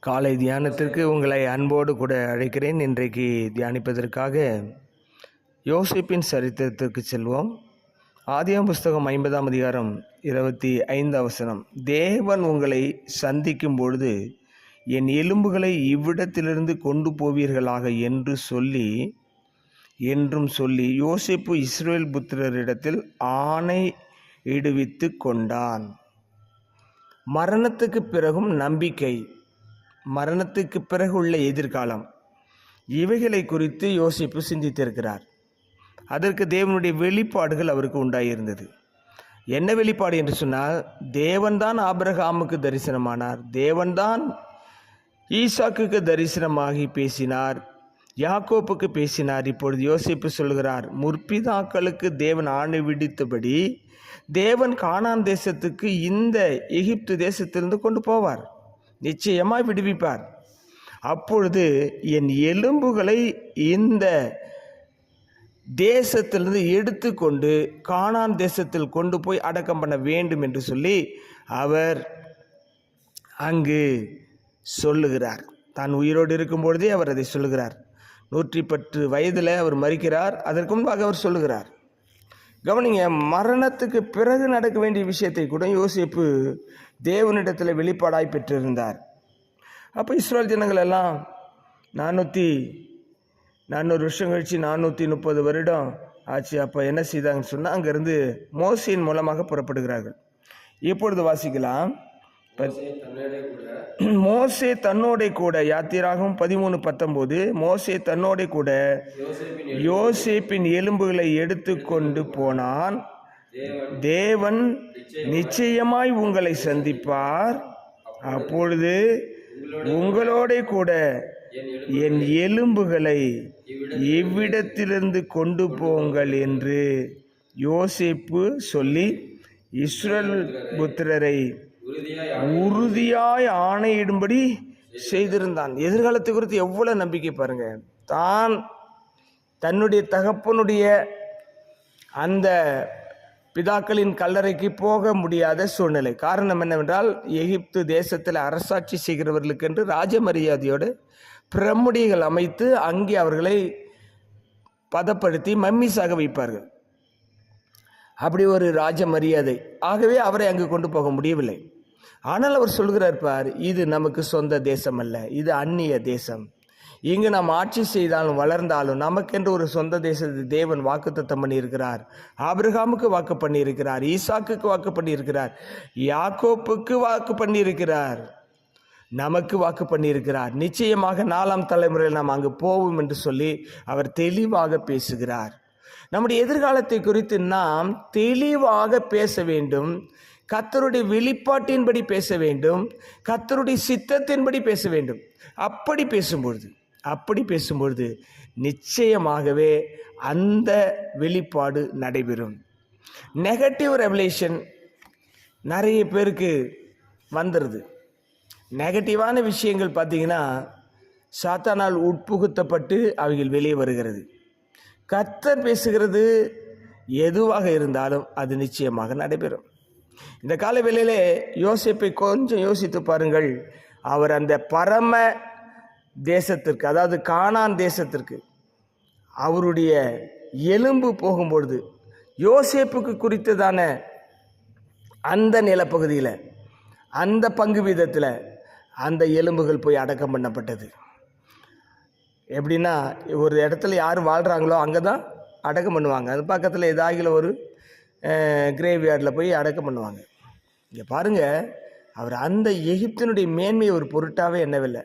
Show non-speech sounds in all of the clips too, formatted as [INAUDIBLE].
காலை தியானத்திற்கு உங்களை அன்போடு கூட அழைக்கிறேன். இன்றைக்கு தியானிப்பதற்காக யோசிப்பின் சரித்திரத்திற்கு செல்வோம். ஆதியாம் புஸ்தகம் ஐம்பதாம் அதிகாரம் இருபத்தி ஐந்து அவசரம் தேவன் உங்களை சந்திக்கும் பொழுது என் எலும்புகளை இவ்விடத்திலிருந்து கொண்டு போவீர்களாக என்று சொல்லி என்றும் சொல்லி யோசிப்பு இஸ்ரேல் புத்திரரிடத்தில் ஆணை இடுவித்து கொண்டான். மரணத்துக்கு பிறகும் நம்பிக்கை. மரணத்துக்கு பிறகு உள்ள எதிர்காலம். இவைகளை குறித்து யோசிப்பு சிந்தித்திருக்கிறார். அதற்கு தேவனுடைய வெளிப்பாடுகள் அவருக்கு உண்டாயிருந்தது. என்ன வெளிப்பாடு என்று சொன்னால் தேவன்தான் ஆபிரகாமுக்கு தரிசனமானார். தேவன்தான் ஈசாக்குக்கு தரிசனமாகி பேசினார். யாக்கோப்புக்கு பேசினார். இப்பொழுது யோசிப்பு சொல்கிறார் முற்பிதாக்களுக்கு தேவன் ஆணை விடித்தபடி தேவன் கானான் தேசத்துக்கு இந்த எகிப்து தேசத்திலிருந்து கொண்டு போவார். நிச்சயமாய் விடுவிப்பார். அப்பொழுது என் எலும்புகளை இந்த தேசத்திலிருந்து எடுத்துக்கொண்டு காணான் தேசத்தில் கொண்டு போய் அடக்கம் பண்ண வேண்டும் என்று சொல்லி அவர் அங்கு சொல்லுகிறார். தான் உயிரோடு இருக்கும் பொழுதே அவர் அதை சொல்லுகிறார். நூற்றி பத்து வயதில் அவர் மறிக்கிறார். அதற்கு முன்பாக அவர் சொல்லுகிறார். கவனிங்க மரணத்துக்கு பிறகு நடக்க வேண்டிய விஷயத்தை கூட யோசிப்பு தேவனிடத்தில் வெளிப்பாடாய் பெற்றிருந்தார். அப்போ இஸ்ரோல் ஜனங்கள் எல்லாம் நானூற்றி நானூறு வருஷம் கழித்து நானூற்றி முப்பது வருடம் ஆச்சு. அப்போ என்ன செய்தாங்கன்னு சொன்னால் அங்கேருந்து மோசையின் மூலமாக புறப்படுகிறார்கள். இப்பொழுது வாசிக்கலாம். மோசே தன்னோட கூட [CLEARS THROAT] யாத்திராகவும் பதிமூணு பத்தொம்போது மோசே தன்னோட கூட யோசேப்பின் எலும்புகளை எடுத்துக்கொண்டு போனான். தேவன் நிச்சயமாய் உங்களை சந்திப்பார். அப்பொழுது உங்களோட கூட என் எலும்புகளை இவ்விடத்திலிருந்து கொண்டு போங்கள். என்று யோசேப்பு சொல்லி இஸ்ரேல் புத்திரரை உறுதியாய் ஆணையிடும்படி செய்திருந்தான். எதிர்காலத்தை குறித்து எவ்வளவு நம்பிக்கை பாருங்க. தான் தன்னுடைய தகப்பனுடைய அந்த பிதாக்களின் கல்லறைக்கு போக முடியாத சூழ்நிலை. காரணம் என்னவென்றால் எகிப்து தேசத்தில் அரசாட்சி செய்கிறவர்களுக்கு என்று ராஜ மரியாதையோடு பிரமுடிகள் அமைத்து அங்கே அவர்களை பதப்படுத்தி மம்மிஸாக வைப்பார்கள். அப்படி ஒரு ராஜ மரியாதை. ஆகவே அவரை அங்கு கொண்டு போக முடியவில்லை. ஆனால் அவர் சொல்கிறார் பார் இது நமக்கு சொந்த தேசம் அல்ல இது அந்நிய தேசம். இங்கு நாம் ஆட்சி செய்தாலும் வளர்ந்தாலும் நமக்கென்று ஒரு சொந்த தேசத்தை தேவன் வாக்குத்தத்தம் பண்ணியிருக்கிறார். ஆபிரகாமுக்கு வாக்கு பண்ணியிருக்கிறார் ஈசாக்குக்கு வாக்கு பண்ணியிருக்கிறார் யாக்கோப்புக்கு வாக்கு பண்ணியிருக்கிறார். நமக்கு வாக்கு பண்ணியிருக்கிறார். நிச்சயமாக நாலாம் தலைமுறையில் நாம் அங்கு போவோம் என்று சொல்லி அவர் தெளிவாக பேசுகிறார். நம்முடைய எதிர்காலத்தை குறித்து நாம் தெளிவாக பேச வேண்டும். கத்தருடைய வெளிப்பாட்டின்படி பேச வேண்டும் கத்தருடைய சித்தத்தின்படி பேச வேண்டும். அப்படி பேசும்பொழுது அப்படி பேசும்பொழுது நிச்சயமாகவே அந்த வெளிப்பாடு நடைபெறும். நெகட்டிவ் ரெவலேஷன் நிறைய பேருக்கு வந்துடுது நெகட்டிவான விஷயங்கள் பார்த்தீங்கன்னா சாத்தானால் உட்புகுத்தப்பட்டு அவைகள் வெளியே வருகிறது. கத்தர் பேசுகிறது எதுவாக இருந்தாலும் அது நிச்சயமாக நடைபெறும். இந்த கால வேளையிலே யோசிப்பை கொஞ்சம் யோசித்து பாருங்கள். அவர் அந்த பரம தேசத்திற்கு அதாவது காணான் தேசத்திற்கு அவருடைய எலும்பு போகும்பொழுது யோசேப்புக்கு குறித்ததான அந்த நிலப்பகுதியில் அந்த பங்கு வீதத்தில் அந்த எலும்புகள் போய் அடக்கம் பண்ணப்பட்டது. எப்படின்னா ஒரு இடத்துல யார் வாழ்கிறாங்களோ அங்கே தான் அடக்கம் பண்ணுவாங்க. அது பக்கத்தில் ஏதாகில ஒரு கிரேவியார்டில் போய் அடக்கம் பண்ணுவாங்க. இங்கே பாருங்கள் அவர் அந்த எகிப்தினுடைய மேன்மையை ஒரு பொருட்டாகவே எண்ணவில்லை.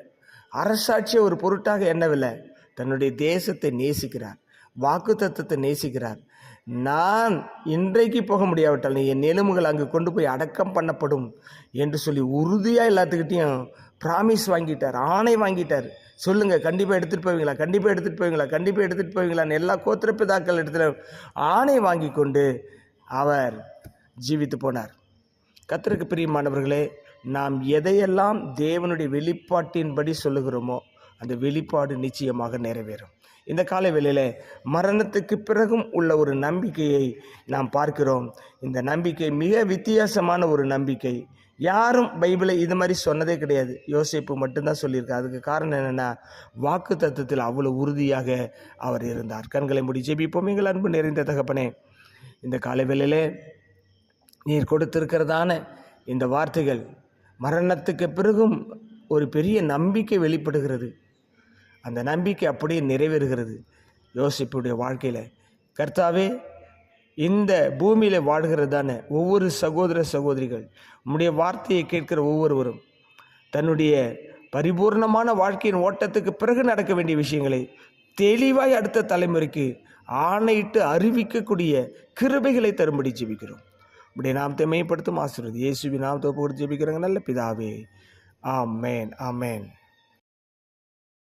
அரசாட்சியை ஒரு பொருட்டாக எண்ணவில்லை. தன்னுடைய தேசத்தை நேசிக்கிறார். வாக்கு தத்துவத்தை நேசிக்கிறார். நான் இன்றைக்கு போக முடியாவிட்டால் என் எலும்புகள் அங்கு கொண்டு போய் அடக்கம் பண்ணப்படும் என்று சொல்லி உறுதியாக எல்லாத்துக்கிட்டேயும் ப்ராமிஸ் வாங்கிட்டார் ஆணை வாங்கிட்டார். சொல்லுங்கள் கண்டிப்பாக எடுத்துகிட்டு போவீங்களா கண்டிப்பாக எடுத்துகிட்டு போவீங்களா கண்டிப்பாக எடுத்துகிட்டு போவீங்களான்னு எல்லா கோத்திரப்பிதாக்கள் இடத்துல ஆணை வாங்கி கொண்டு அவர் ஜீவித்து போனார். கத்தருக்கு பிரியமானவர்களே நாம் எதையெல்லாம் தேவனுடைய வெளிப்பாட்டின்படி சொல்லுகிறோமோ அந்த வெளிப்பாடு நிச்சயமாக நிறைவேறும். இந்த கால வேளையில் மரணத்துக்கு பிறகும் உள்ள ஒரு நம்பிக்கையை நாம் பார்க்கிறோம். இந்த நம்பிக்கை மிக வித்தியாசமான ஒரு நம்பிக்கை. யாரும் பைபிளை இது மாதிரி சொன்னதே கிடையாது. யோசிப்பு மட்டும்தான் சொல்லியிருக்காரு. அதுக்கு காரணம் என்னென்னா வாக்கு தத்துவத்தில் அவ்வளோ உறுதியாக அவர் இருந்தார். கண்களை முடி ஜெபிப்போம். எங்கள் அன்பு நிறைந்த தகப்பனே இந்த காலைவேளையிலே நீர் கொடுத்திருக்கிறதான இந்த வார்த்தைகள் மரணத்துக்கு பிறகும் ஒரு பெரிய நம்பிக்கை வெளிப்படுகிறது. அந்த நம்பிக்கை அப்படியே நிறைவேறுகிறது. யோசிப்புடைய வாழ்க்கையில். கர்த்தாவே இந்த பூமியில் வாழ்கிறதான ஒவ்வொரு சகோதர சகோதரிகள் உம்முடைய வார்த்தையை கேட்கிற ஒவ்வொருவரும் தன்னுடைய பரிபூர்ணமான வாழ்க்கையின் ஓட்டத்துக்கு பிறகு நடக்க வேண்டிய விஷயங்களை தெளிவாய் அடுத்த தலைமுறைக்கு ஆணையிட்டு அறிவிக்கக்கூடிய கிருபைகளை தரும்படி ஜெபிக்கிறோம். இப்படி நாமத்தை மேம்படுத்தும் ஆசிரியர் இயேசுவி நாமத்தை போட்டு ஜெபிக்கிறாங்க. நல்ல பிதாவே. ஆமேன். ஆமேன்.